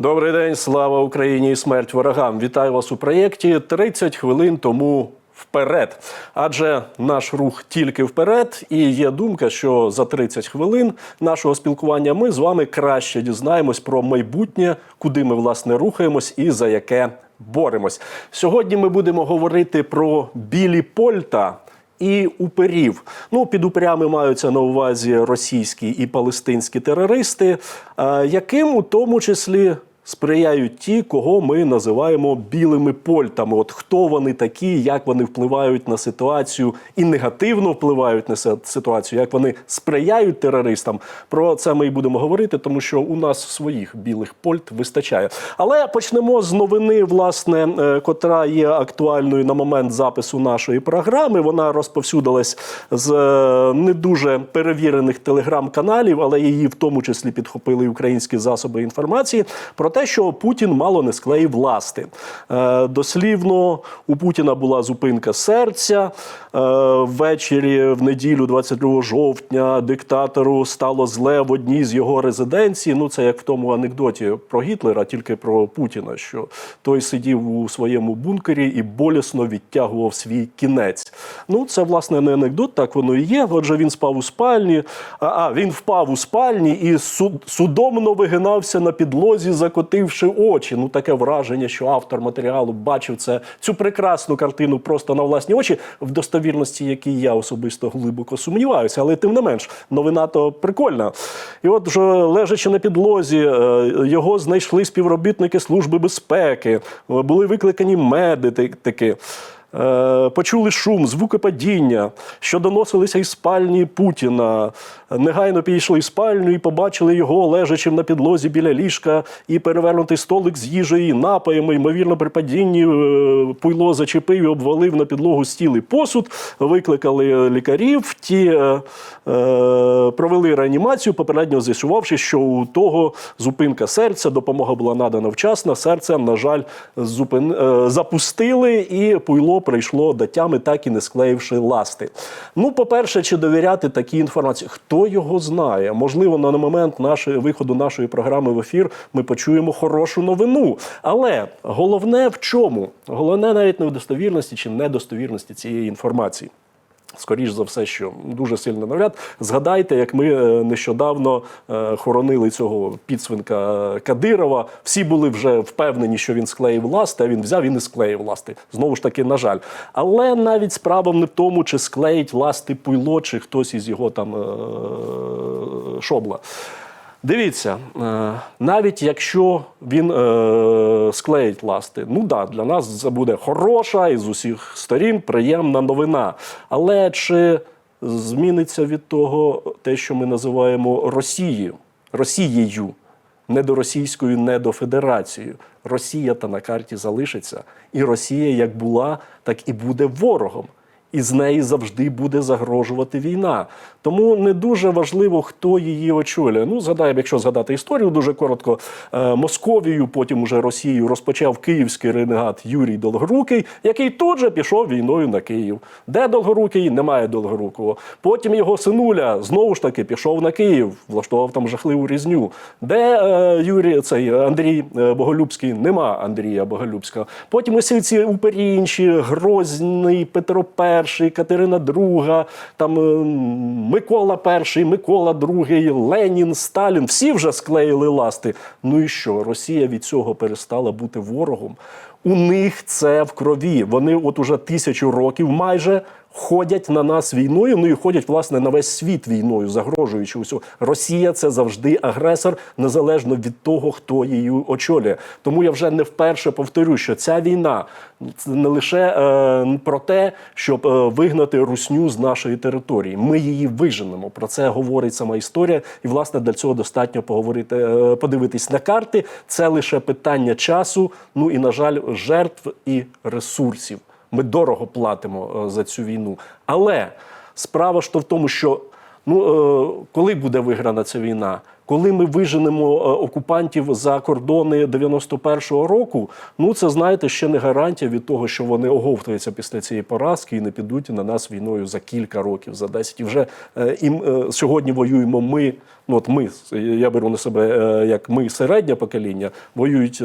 Добрий день, слава Україні і смерть ворогам. Вітаю вас у проєкті 30 хвилин тому. Вперед, адже наш рух тільки вперед, і є думка, що за 30 хвилин нашого спілкування ми з вами краще дізнаємось про майбутнє, куди ми власне рухаємось і за яке боремось. Сьогодні ми будемо говорити про білі польта і уперів. Ну, під упрями маються на увазі російські і палестинські терористи, яким у тому числі. Сприяють ті, кого ми називаємо білими польтами. От хто вони такі, як вони впливають на ситуацію і негативно впливають на ситуацію, як вони сприяють терористам. Про це ми і будемо говорити, тому що у нас своїх білих польт вистачає. Але почнемо з новини, власне, е, котра є актуальною на момент запису нашої програми. Вона розповсюдилась з е, не дуже перевірених телеграм-каналів, але її в тому числі підхопили українські засоби інформації. Про те, що Путін мало не склеїв ласти. Е, Дослівно у Путіна була зупинка серця. Е, Ввечері в неділю, 22 жовтня, диктатору стало зле в одній з його резиденцій. Ну, це як в тому анекдоті про Гітлера, тільки про Путіна, що той сидів у своєму бункері і болісно відтягував свій кінець. Ну, це власне не анекдот, так воно і є. Отже, він спав у спальні. А, а він впав у спальні і суд, судомно вигинався на підлозі, закотивши очі. Ну, таке враження, що автор матеріалу бачив це цю прекрасну картину просто на власні очі, в достовірності, якій я особисто глибоко сумніваюся. Але тим не менш, новина то прикольна. І от вже лежачи на підлозі, е, його знайшли співробітники Служби безпеки, були викликані медики. Е, Почули шум, звуки падіння, що доносилися із спальні Путіна. Негайно підійшли в спальню і побачили його лежачим на підлозі біля ліжка і перевернутий столик з їжею і напоями. Ймовірно, при падінні е, пуйло зачепив і обвалив на підлогу стіл і посуд. Викликали лікарів. Ті е, провели реанімацію, попередньо з'ясувавши, що у того зупинка серця, допомога була надана вчасно. Серце, на жаль, зупин... запустили, і пуйло прийшло до тями, так і не склеївши ласти. Ну, по-перше, чи довіряти такій інформації? Хто його знає? Можливо, на момент нашої виходу нашої програми в ефір ми почуємо хорошу новину. Але головне в чому? Головне навіть не в достовірності чи недостовірності цієї інформації. Скоріш за все, що дуже сильно навряд. Згадайте, як ми е, нещодавно е, хоронили цього підсвинка Кадирова. Всі були вже впевнені, що він склеїв ласти, а він взяв і не склеїв ласти. Знову ж таки, на жаль. Але навіть справа не в тому, чи склеїть ласти пуйло, чи хтось із його там е, шобла. Дивіться, е, навіть якщо він е, склеїть ласти, ну да, для нас це буде хороша і з усіх сторін приємна новина. Але чи зміниться від того те, що ми називаємо Росією, Росією, не до російською, не до федерацією? Росія та на карті залишиться, і Росія як була, так і буде ворогом і з неї завжди буде загрожувати війна. Тому не дуже важливо, хто її очолює. Ну, згадаємо, якщо згадати історію, дуже коротко е, Московію, потім уже Росію розпочав київський ренегат Юрій Долгорукий, який тут же пішов війною на Київ. Де Долгорукий? Немає Долгорукого. Потім його синуля знову ж таки пішов на Київ, влаштував там жахливу різню. Де е, Юрій цей Андрій е, Боголюбський? Нема Андрія Боголюбського. Потім усі ці упері інші Грозний, Петро І, Катерина II, там е, Микола І, Микола II, Ленін, Сталін. Всі вже склеїли ласти. Ну і що? Росія від цього перестала бути ворогом. У них це в крові. Вони от уже тисячу років майже ходять на нас війною. Ну і ходять власне на весь світ війною, загрожуючи усього. Росія це завжди агресор, незалежно від того, хто її очолює. Тому я вже не вперше повторю, що ця війна це не лише е, про те, щоб е, вигнати русню з нашої території. Ми її виженемо. Про це говорить сама історія, і власне для цього достатньо поговорити, е, подивитись на карти. Це лише питання часу. Ну і на жаль, жертв і ресурсів. Ми дорого платимо е, за цю війну. Але справа ж то в тому, що ну, е, коли буде виграна ця війна? Коли ми виженемо е, окупантів за кордони 91-го року, ну це знаєте ще не гарантія від того, що вони оговтуються після цієї поразки і не підуть на нас війною за кілька років, за 10. І вже е, сьогодні воюємо ми. Ну от ми, я беру на себе е, як ми середнє покоління, воюють е,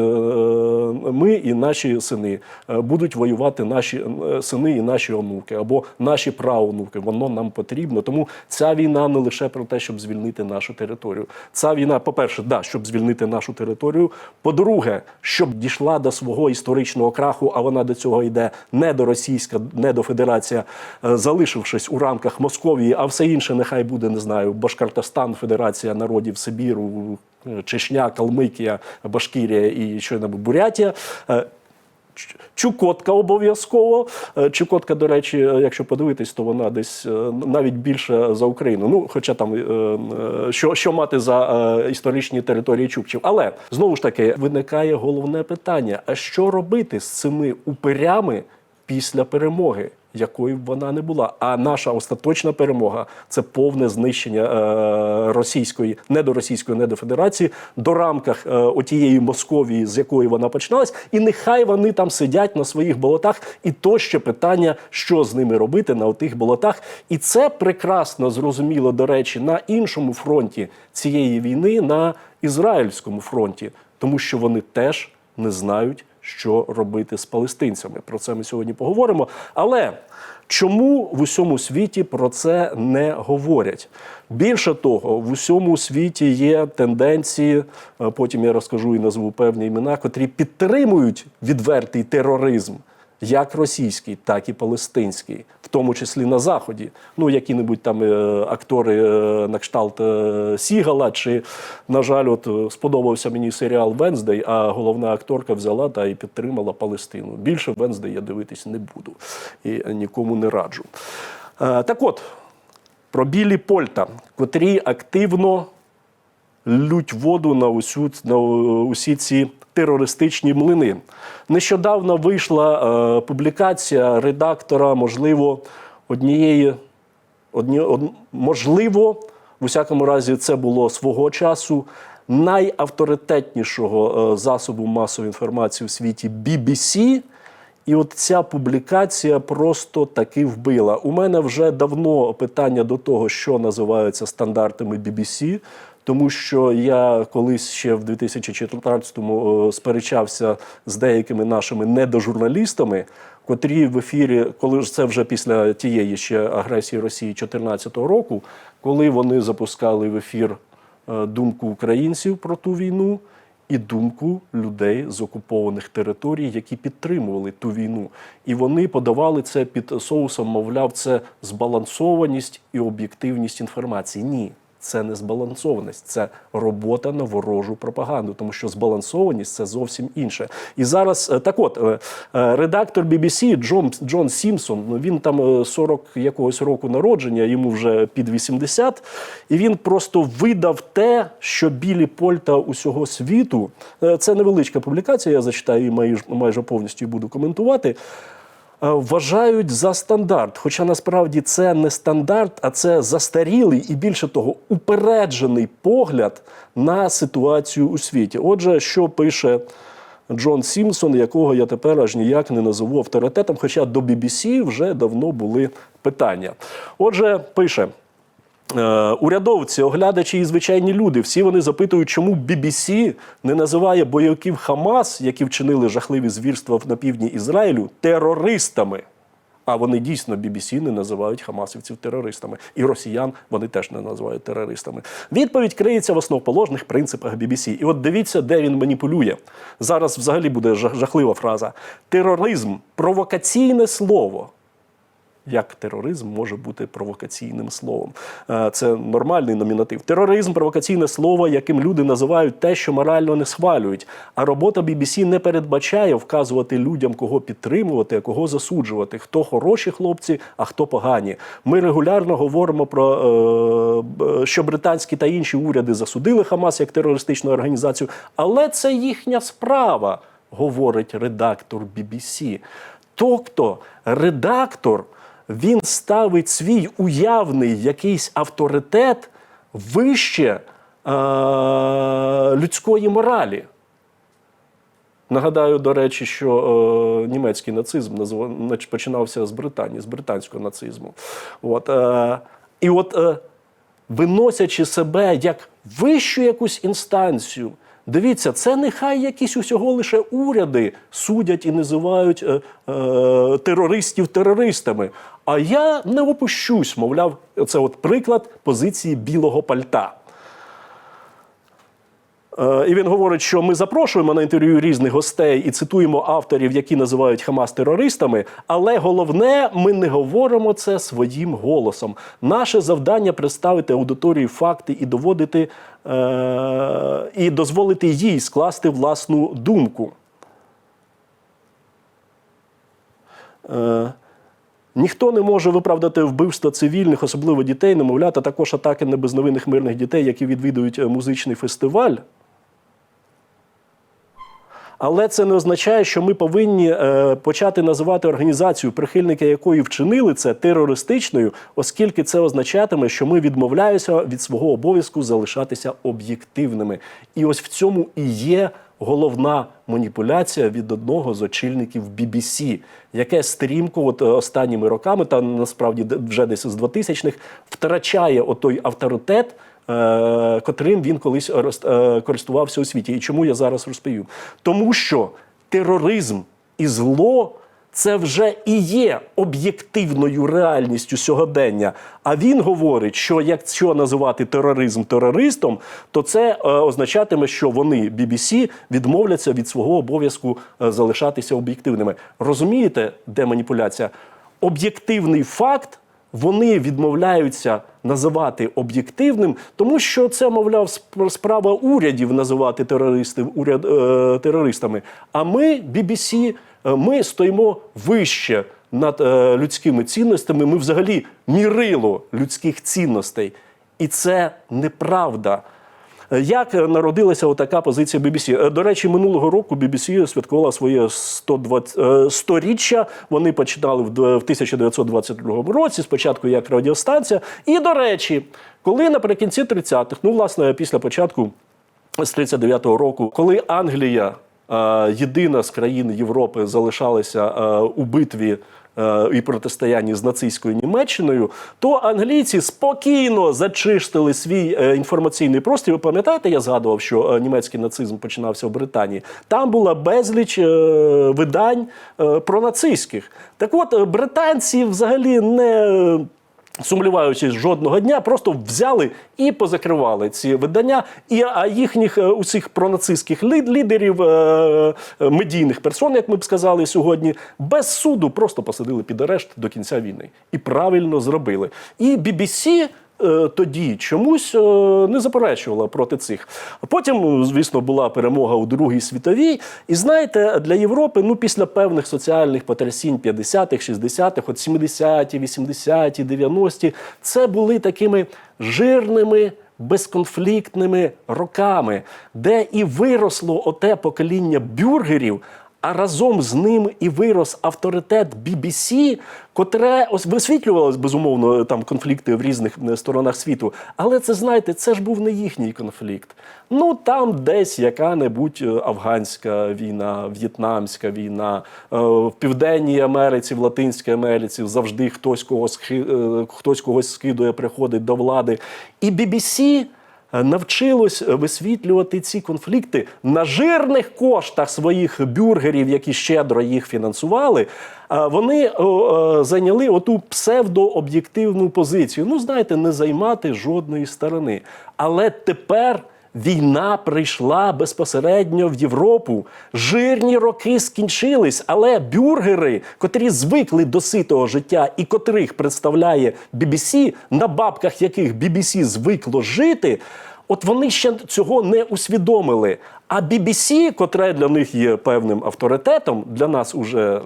ми і наші сини. Е, Будуть воювати наші сини і наші онуки або наші правонуки. Воно нам потрібно. Тому ця війна не лише про те, щоб звільнити нашу територію. Ця війна, по-перше, да, щоб звільнити нашу територію. По-друге, щоб дійшла до свого історичного краху, а вона до цього йде не до Російська, не до Федерація, залишившись у рамках Московії, а все інше нехай буде, не знаю, Башкортостан, Федерація народів Сибіру, Чечня, Калмикія, Башкірія і що-небудь Бурятія. Е, Чукотка обов'язково. Е, Чукотка, до речі, е, якщо подивитись, то вона десь навіть більше за Україну. Ну, хоча там що, що мати за історичні території Чукчів. Але знову ж таки виникає головне питання: а що робити з цими упирями після перемоги? Якою б вона не була, а наша остаточна перемога це повне знищення е, російської, не до російської, не до федерації, до рамках е, отієї Московії, з якої вона починалась, і нехай вони там сидять на своїх болотах. І то ще питання, що з ними робити на отих болотах. І це прекрасно зрозуміло, до речі, на іншому фронті цієї війни, на ізраїльському фронті, тому що вони теж не знають що робити з палестинцями. Про це ми сьогодні поговоримо. Але чому в усьому світі про це не говорять? Більше того, в усьому світі є тенденції, е, потім я розкажу і назву певні імена, котрі підтримують відвертий тероризм. Як російський, так і палестинський, в тому числі на заході. Ну які-небудь там е, актори е, на кшталт е, Сігала, чи на жаль, от сподобався мені серіал Венздей, а головна акторка взяла та і підтримала Палестину. Більше Венздей я дивитись не буду і нікому не раджу. Так от про білі польта, котрі активно лють воду на усю на усі ці терористичні млини. Нещодавно вийшла е, публікація редактора, можливо, однієї, одні, од, можливо, в усякому разі, це було свого часу найавторитетнішого е, засобу масової інформації у світі BBC. І от ця публікація просто таки вбила. У мене вже давно питання до того, що називаються стандартами BBC, тому що я колись ще в 2014-му е, сперечався з деякими нашими недожурналістами, котрі в ефірі, коли ж це вже після тієї ще агресії Росії 2014 року, коли вони запускали в ефір е, думку українців про ту війну і думку людей з окупованих територій, які підтримували ту війну. І вони подавали це під соусом, мовляв, це збалансованість і об'єктивність інформації. Ні. Це не збалансованість, це робота на ворожу пропаганду, тому що збалансованість це зовсім інше. І зараз е, так, от е, е, редактор BBC Джон Джон Сімпсон, ну він там е, 40 якогось року народження, йому вже під 80, і він просто видав те, що білі польта усього світу. Це невеличка публікація. Я зачитаю її майже, повністю і буду коментувати вважають за стандарт. Хоча насправді це не стандарт, а це застарілий і більше того, упереджений погляд на ситуацію у світі. Отже, що пише Джон Сімсон, якого я тепер аж ніяк не назову авторитетом, хоча до BBC вже давно були питання. Отже, пише. Е, Урядовці, оглядачі і звичайні люди, всі вони запитують, чому BBC не називає бойовиків Хамас, які вчинили жахливі звірства на півдні Ізраїлю, терористами. А вони дійсно BBC не називають хамасівців терористами. І росіян вони теж не називають терористами. Відповідь криється в основоположних принципах BBC. І от дивіться, де він маніпулює. Зараз взагалі буде жахлива фраза. Тероризм провокаційне слово. Як тероризм може бути провокаційним словом? Е, Це нормальний номінатив. Тероризм провокаційне слово, яким люди називають те, що морально не схвалюють. А робота BBC не передбачає вказувати людям, кого підтримувати, а кого засуджувати, хто хороші хлопці, а хто погані. Ми регулярно говоримо про е, що британські та інші уряди засудили Хамас як терористичну організацію, але це їхня справа, говорить редактор BBC. Тобто редактор він ставить свій уявний якийсь авторитет вище е, людської моралі. Нагадаю, до речі, що е, німецький нацизм нач- починався з Британії, з британського нацизму. От, е, і от е, виносячи себе як вищу якусь інстанцію. Дивіться, це нехай якісь усього лише уряди судять і називають е, е, терористів терористами. А я не опущусь, мовляв, це от приклад позиції білого пальта. Е, І він говорить, що ми запрошуємо на інтерв'ю різних гостей і цитуємо авторів, які називають Хамас терористами. Але головне, ми не говоримо це своїм голосом. Наше завдання представити аудиторії факти і доводити е- і дозволити їй скласти власну думку. Е- Ніхто не може виправдати вбивства цивільних, особливо дітей, немовлят, а також атаки на безновинних мирних дітей, які відвідують е, музичний фестиваль. Але це не означає, що ми повинні е, почати називати організацію, прихильники якої вчинили це терористичною, оскільки це означатиме, що ми відмовляємося від свого обов'язку залишатися об'єктивними. І ось в цьому і є головна маніпуляція від одного з очільників BBC, яке стрімко от, е, останніми роками, та насправді вже десь з 2000-х, втрачає отой авторитет. е, Котрим він колись е, користувався у світі. І чому я зараз розповів? Тому що тероризм і зло це вже і є об'єктивною реальністю сьогодення. А він говорить, що якщо називати тероризм терористом, то це е, означатиме, що вони, BBC, відмовляться від свого обов'язку е, залишатися об'єктивними. Розумієте, де маніпуляція? Об'єктивний факт вони відмовляються називати об'єктивним, тому що це, мовляв, справа урядів називати терористів уряд, е, терористами. А ми, BBC, ми стоїмо вище над е, людськими цінностями. Ми взагалі мірило людських цінностей. І це неправда. Е, Як е, народилася отака позиція BBC? Е, До речі, минулого року BBC святкувала своє 120, е, 100-річчя. Вони починали в 1922 році, спочатку як радіостанція. І, до речі, коли наприкінці 30-х, ну, власне, після початку з 39-го року, коли Англія, е, єдина з країн Європи, залишалася е, у битві е, і протистоянні з нацистською Німеччиною, то англійці спокійно зачистили свій е, інформаційний простір. Ви пам'ятаєте, я згадував, що е, німецький нацизм починався в Британії. Там була безліч е, видань е, пронацистських. Так от, е, британці взагалі не. Сумліваючись жодного дня, просто взяли і позакривали ці видання. І а їхніх е, усіх пронацистських лідерів, е, е, медійних персон, як ми б сказали сьогодні, без суду просто посадили під арешт до кінця війни. І правильно зробили. І BBC тоді чомусь е, не заперечувала проти цих. Потім, звісно, була перемога у Другій світовій. І знаєте, для Європи, ну після певних соціальних потрясінь 50-х, 60-х, от 70-ті, 80-ті, 90-ті, це були такими жирними. Безконфліктними роками, де і виросло оте покоління бюргерів, а разом з ним і вирос авторитет BBC, котре ось висвітлювалось безумовно там конфлікти в різних е, сторонах світу. Але це знаєте, це ж був не їхній конфлікт. Ну там десь яка-небудь е, афганська війна, в'єтнамська війна, е, в Південній Америці, в Латинській Америці завжди хтось когось хтось когось скидує, приходить до влади. І BBC навчилось висвітлювати ці конфлікти на жирних коштах своїх бюргерів, які щедро їх фінансували. А Вони е, зайняли оту псевдооб'єктивну позицію. Ну, знаєте, не займати жодної сторони. Але тепер. Війна прийшла безпосередньо в Європу. Жирні роки скінчились, але бюргери, котрі звикли до ситого життя і котрих представляє BBC, на бабках яких BBC звикло жити, от вони ще цього не усвідомили. А BBC, котре для них є певним авторитетом, для нас уже,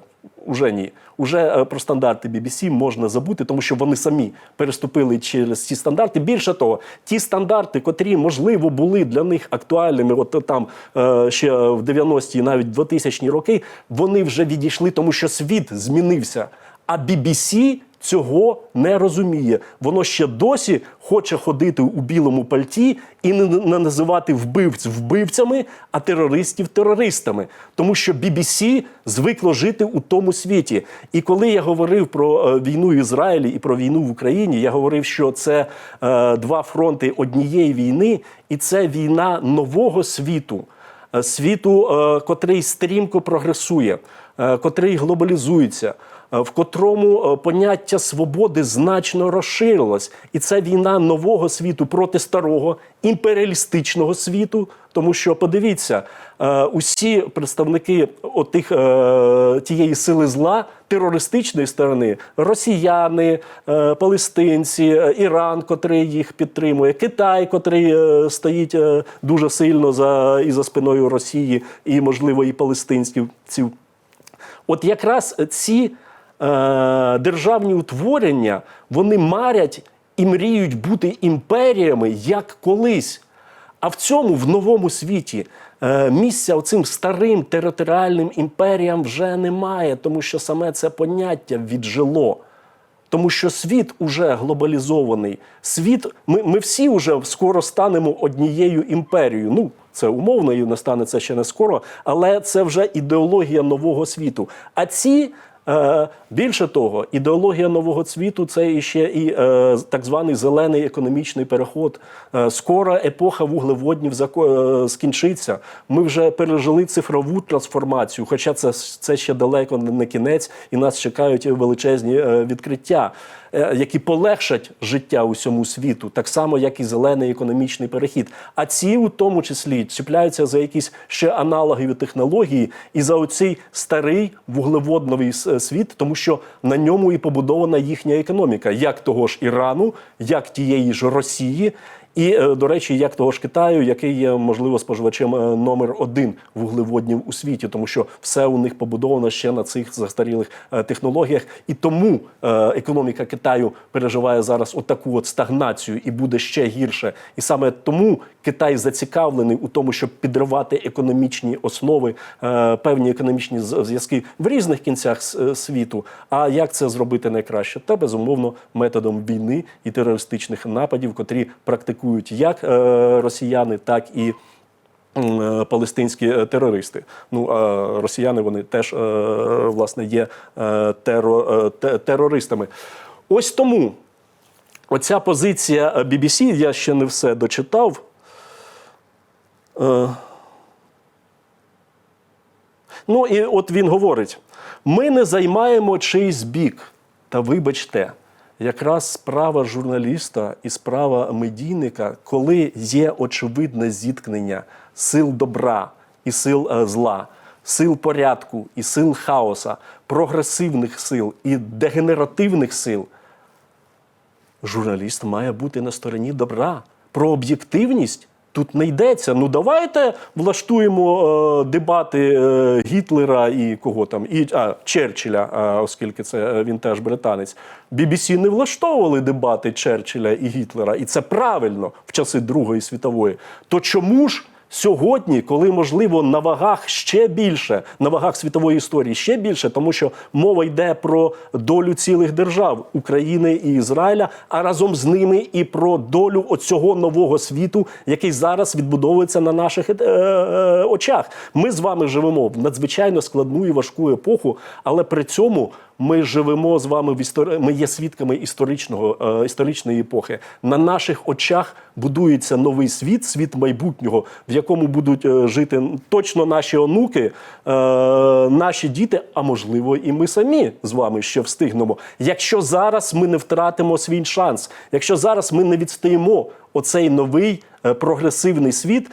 уже ні. Уже е, про стандарти BBC можна забути, тому що вони самі переступили через ці стандарти. Більше того, ті стандарти, котрі можливо були для них актуальними, от там е, ще в 90-ті, навіть 2000-ні роки, вони вже відійшли, тому що світ змінився. А BBC цього не розуміє. Воно ще досі хоче ходити у білому пальті і не, називати вбивць вбивцями, а терористів терористами. Тому що BBC звикло жити у тому світі. І коли я говорив про е, війну в Ізраїлі і про війну в Україні, я говорив, що це е, два фронти однієї війни, і це війна нового світу. Е, Світу, е, котрий стрімко прогресує, котрий глобалізується, в котрому е, поняття свободи значно розширилось. І це війна нового світу проти старого імперіалістичного світу. Тому що подивіться, е, усі представники отих, е, тієї сили зла терористичної сторони росіяни, е, палестинці, е, Іран, котрий їх підтримує, Китай, котрий е, стоїть е, дуже сильно за і за спиною Росії, і можливо і палестинців. От якраз ці е, державні утворення вони марять і мріють бути імперіями як колись. А в цьому в новому світі е, місця оцим старим територіальним імперіям вже немає, тому що саме це поняття віджило. Тому що світ уже глобалізований. Світ, ми, ми всі вже скоро станемо однією імперією. Ну, це умовно, і не стане це ще не скоро, але це вже ідеологія нового світу. А ці. Е, більше того, ідеологія нового світу це іще і е, так званий зелений економічний переход. Е, скоро епоха вуглеводнів скінчиться. Ми вже пережили цифрову трансформацію, хоча це, це ще далеко не кінець, і нас чекають величезні відкриття, які полегшать життя усьому світу, так само, як і зелений економічний перехід. А ці, у тому числі, чіпляються за якісь ще аналогові технології і за оцей старий вуглеводновий світ, тому що на ньому і побудована їхня економіка, як того ж Ірану, як тієї ж Росії. І, е, до речі, як того ж Китаю, який є можливо споживачем е, номер один вуглеводнів у світі, тому що все у них побудовано ще на цих застарілих е, технологіях, і тому економіка Китаю переживає зараз отаку от стагнацію і буде ще гірше. І саме тому Китай зацікавлений у тому, щоб підривати економічні основи, е, певні економічні зв'язки в різних кінцях е, світу. А як це зробити найкраще? Та безумовно методом війни і терористичних нападів, котрі практикують як е, росіяни, так і. Палестинські терористи. Ну а росіяни вони теж власне є теро, терористами. Ось тому оця позиція BBC, я ще не все дочитав. Е, Ну і от він говорить: ми не займаємо чийсь бік. Та вибачте, якраз справа журналіста і справа медійника, коли є очевидне зіткнення сил добра і сил е, зла, сил порядку і сил хаоса, прогресивних сил і дегенеративних сил, журналіст має бути на стороні добра. Про об'єктивність тут не йдеться. Ну давайте влаштуємо е, дебати е, Гітлера і кого там, і а, Черчилля, а, оскільки це е, він теж британець. BBC не влаштовували дебати Черчилля і Гітлера, і це правильно в часи Другої світової. То чому ж? Сьогодні, коли можливо на вагах ще більше, на вагах світової історії ще більше, тому що мова йде про долю цілих держав України і Ізраїля, а разом з ними і про долю оцього нового світу, який зараз відбудовується на наших е, е, очах. Ми з вами живемо в надзвичайно складну і важку епоху, але при цьому. Ми живемо з вами в історії. Ми є свідками історичного е, історичної епохи. На наших очах будується новий світ, світ майбутнього, в якому будуть е, жити точно наші онуки, е, наші діти, а можливо, і ми самі з вами ще встигнемо. Якщо зараз ми не втратимо свій шанс, якщо зараз ми не відстоїмо оцей новий прогресивний світ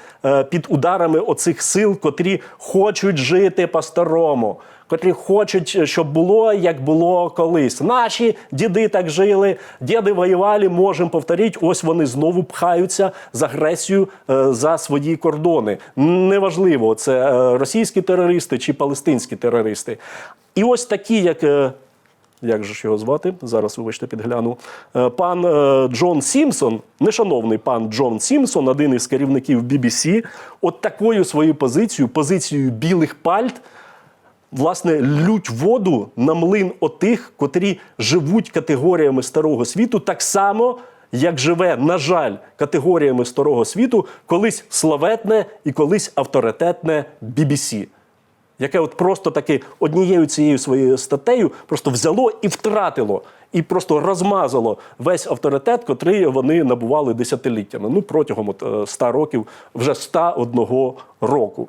під ударами оцих сил, котрі хочуть жити по-старому котрі хочуть, щоб було як було колись. Наші діди так жили, діди воювали, можемо повторити. Ось вони знову пхаються з агресією е, за свої кордони. Неважливо, це е, російські терористи чи палестинські терористи. І ось такі, як. е, як же ж його звати? Зараз, вибачте, підгляну. Е, Пан е, Джон Сімпсон, нешановний пан Джон Сімпсон, один із керівників BBC, от такою своєю позицією, позицією білих пальт, власне лють воду на млин отих, котрі живуть категоріями старого світу, так само. Як живе, на жаль, категоріями старого світу колись славетне і колись авторитетне BBC яке от просто таки однією цією своєю статтею просто взяло і втратило, і просто розмазало весь авторитет, котрий вони набували десятиліттями. Ну, протягом от, е, 100 років, вже 101 року.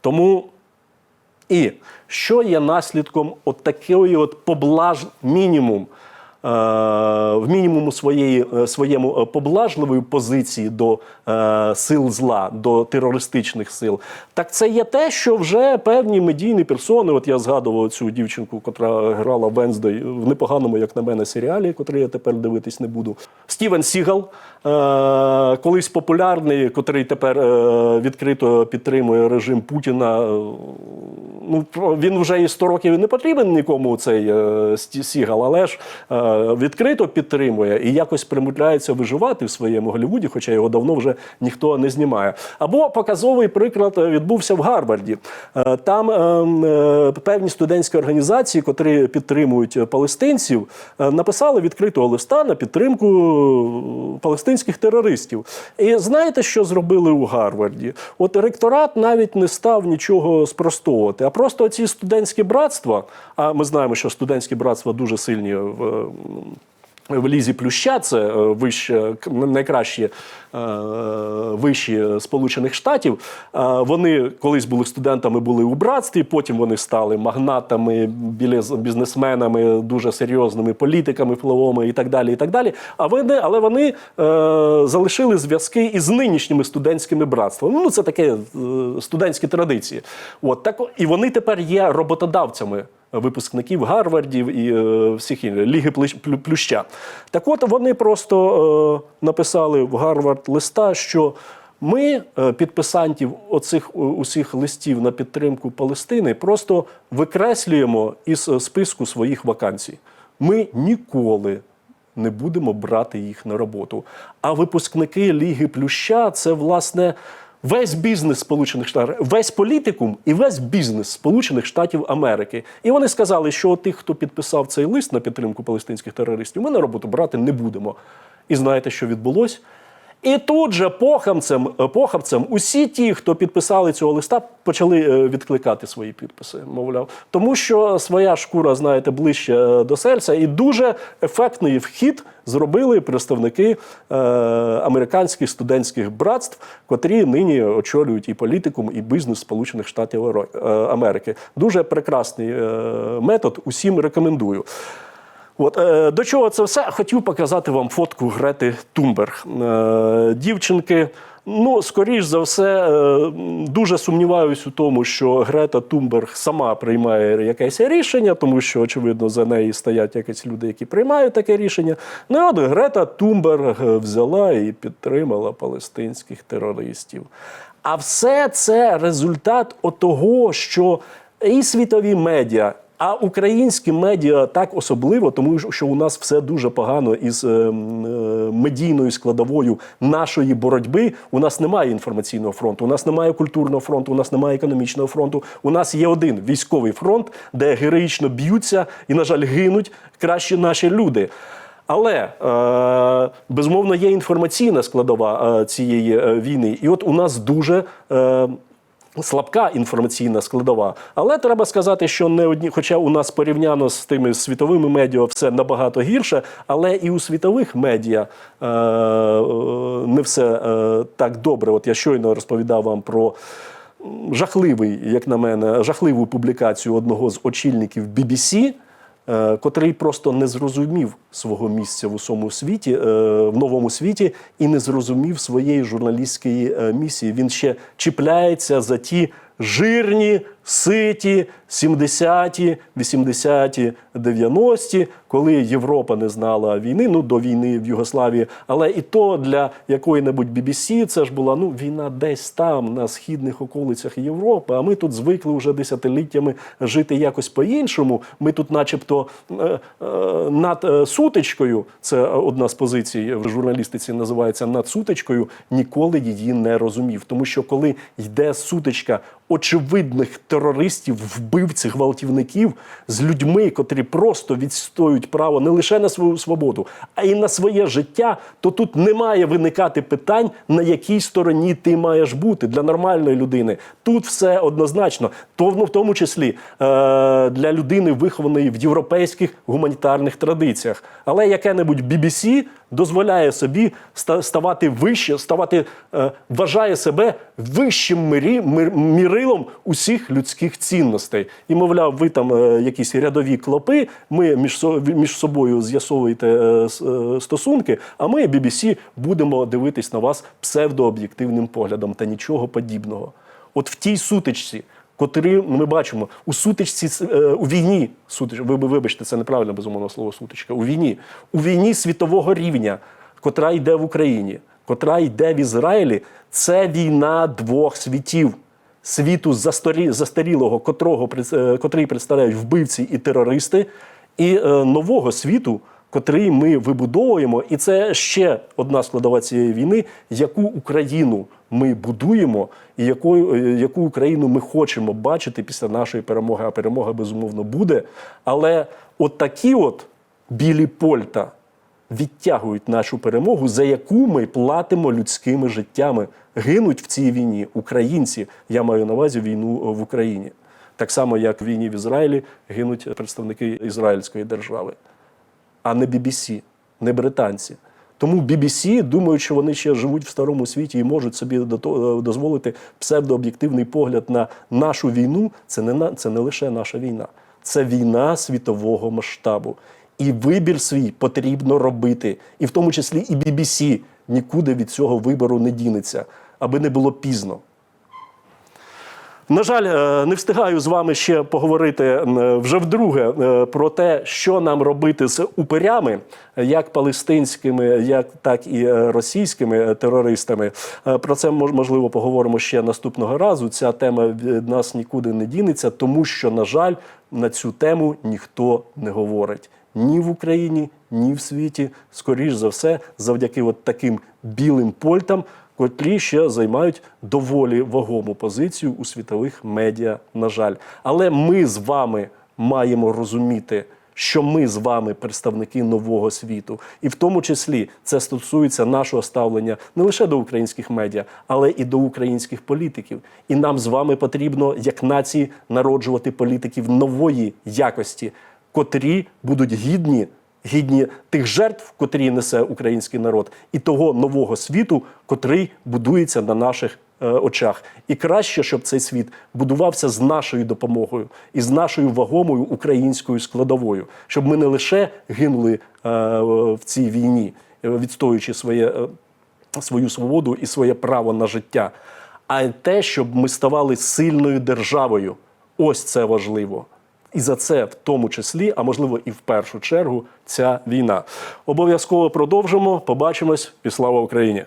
Тому і що є наслідком от такої от поблаж мінімум. Е, В мінімуму своєї е, своєму е, поблажливої позиції до сил зла, до терористичних сил, так це є те, що вже певні медійні персони. От я згадував цю дівчинку, котра грала Венздей в непоганому, як на мене, серіалі, котрий я тепер дивитись не буду. Стівен Сігал, колись популярний, котрий тепер відкрито підтримує режим Путіна. ну, він вже і 100 років не потрібен нікому цей Сігал, але ж відкрито підтримує і якось примудряється виживати в своєму Голлівуді, хоча його давно вже ніхто не знімає. Або показовий приклад е, відбувся в Гарварді. Е, Там е, е, певні студентські організації, котрі підтримують е, палестинців, е, написали відкритого листа на підтримку е, палестинських терористів. І знаєте, що зробили у Гарварді? От ректорат навіть не став нічого спростовувати, а просто ці студентські братства. А ми знаємо, що студентські братства дуже сильні в. В лізі плюща це е, вище найкращі е, виші Сполучених Штатів. Е, Вони колись були студентами, були у братстві. Потім вони стали магнатами, бізнесменами, дуже серйозними політиками впливовими і так далі. І так далі. А вони, але вони залишили зв'язки із нинішніми студентськими братствами. Ну це таке студентські традиції. От так і вони тепер є роботодавцями випускників Гарвардів і е, всіх інших Ліги Плюща. Так от вони просто е, написали в Гарвард листа, що ми, е, підписантів оцих усіх листів на підтримку Палестини, просто викреслюємо із е, списку своїх вакансій. Ми ніколи не будемо брати їх на роботу. А випускники Ліги Плюща це власне. Весь бізнес Сполучених Штатів, весь політикум і весь бізнес Сполучених Штатів Америки. І вони сказали, що тих, хто підписав цей лист на підтримку палестинських терористів, ми на роботу брати не будемо. І знаєте, що відбулось? І тут же похабцем, похабцем усі ті, хто підписали цього листа, почали е, відкликати свої підписи. Мовляв, тому що своя шкура, знаєте, ближче е, до серця, і дуже ефектний вхід зробили представники е, американських студентських братств, котрі нині очолюють і політикум, і бізнес Сполучених Штатів е, Америки. Дуже прекрасний е, метод. Усім рекомендую. От е, до чого це все? Хотів показати вам фотку Грети Тумберг. Е, дівчинки. Ну, скоріш за все, е, дуже сумніваюсь у тому, що Грета Тумберг сама приймає якесь рішення, тому що, очевидно, за неї стоять якісь люди, які приймають таке рішення. Ну, от Грета Тумберг взяла і підтримала палестинських терористів. А все це результат того, що і світові медіа, а українські медіа так особливо, тому що у нас все дуже погано із е, м, е, медійною складовою нашої боротьби. У нас немає інформаційного фронту, у нас немає культурного фронту, у нас немає економічного фронту. У нас є один військовий фронт, де героїчно б'ються і, на жаль, гинуть кращі наші люди. Але е, безумовно є інформаційна складова е, цієї війни, і от у нас дуже. Слабка інформаційна складова, але треба сказати, що не одні, хоча у нас порівняно з тими світовими медіа все набагато гірше, але і у світових медіа е, е, не все е, так добре. От я щойно розповідав вам про жахливий, як на мене, жахливу публікацію одного з очільників BBC, котрий просто не зрозумів свого місця в усьому світі, е, в новому світі, і не зрозумів своєї журналістської е, місії. Він ще чіпляється за ті жирні, ситі, 70-ті, 80-ті, 90-ті коли Європа не знала війни, ну до війни в Югославії, але і то для якої-небудь BBC це ж була ну війна десь там, на східних околицях Європи. А ми тут звикли вже десятиліттями жити якось по-іншому. Ми тут, начебто, е, е, над е, сутичкою, це одна з позицій в журналістиці називається над сутичкою, ніколи її не розумів. Тому що коли йде сутичка очевидних терористів, вбивців, гвалтівників з людьми, котрі просто відстоюють право не лише на свою свободу, а й на своє життя, то тут не має виникати питань, на якій стороні ти маєш бути для нормальної людини. Тут все однозначно, то в тому числі е, для людини, вихованої в європейських гуманітарних традиціях. Але яке-небудь BBC дозволяє собі ста- ставати вище, ставати, е, вважає себе вищим мирі, мир, мірилом усіх людських цінностей. І, мовляв, ви там е, якісь рядові клопи, ми між, між собою з'ясовуєте е, стосунки, а ми, BBC, будемо дивитись на вас псевдооб'єктивним поглядом та нічого подібного. От в тій сутичці, котрі ми бачимо у сутичці е, у війні, сутич, ви вибачте, це неправильно безумовно слово сутичка. У війні, у війні світового рівня, котра йде в Україні, котра йде в Ізраїлі, це війна двох світів. Світу застарі, застарілого, котрого е, котрий представляють вбивці і терористи, і е, нового світу, котрий ми вибудовуємо, і це ще одна складова цієї війни, яку Україну ми будуємо, і яку, е, яку Україну ми хочемо бачити після нашої перемоги. А перемога безумовно буде. Але от такі от білі польта відтягують нашу перемогу, за яку ми платимо людськими життями. Гинуть в цій війні українці. Я маю на увазі війну в Україні. Так само, як в війні в Ізраїлі гинуть представники ізраїльської держави а не BBC, не британці. Тому BBC думають, що вони ще живуть в старому світі і можуть собі дозволити псевдооб'єктивний погляд на нашу війну. Це не на це не лише наша війна, це війна світового масштабу. І вибір свій потрібно робити, і в тому числі і BBC нікуди від цього вибору не дінеться, аби не було пізно. На жаль, е, не встигаю з вами ще поговорити е, вже вдруге е, про те, що нам робити з упирями, як палестинськими, як так і російськими терористами. Про це мож- можливо поговоримо ще наступного разу. Ця тема від нас нікуди не дінеться, тому що, на жаль, на цю тему ніхто не говорить ні в Україні, ні в світі. Скоріш за все, завдяки от таким білим польтам котрі ще займають доволі вагому позицію у світових медіа, на жаль. Але ми з вами маємо розуміти, що ми з вами представники нового світу, і в тому числі це стосується нашого ставлення не лише до українських медіа, але і до українських політиків. І нам з вами потрібно, як нації, народжувати політиків нової якості, котрі будуть гідні гідні тих жертв, котрі несе український народ, і того нового світу, котрий будується на наших е, очах. І краще, щоб цей світ будувався з нашою допомогою і з нашою вагомою українською складовою, щоб ми не лише гинули е, в цій війні, відстоюючи своє. е, Свою свободу і своє право на життя, а й те, щоб ми ставали сильною державою. Ось це важливо. І за це в тому числі, а можливо і в першу чергу, ця війна. Обов'язково продовжимо. Побачимось і слава Україні!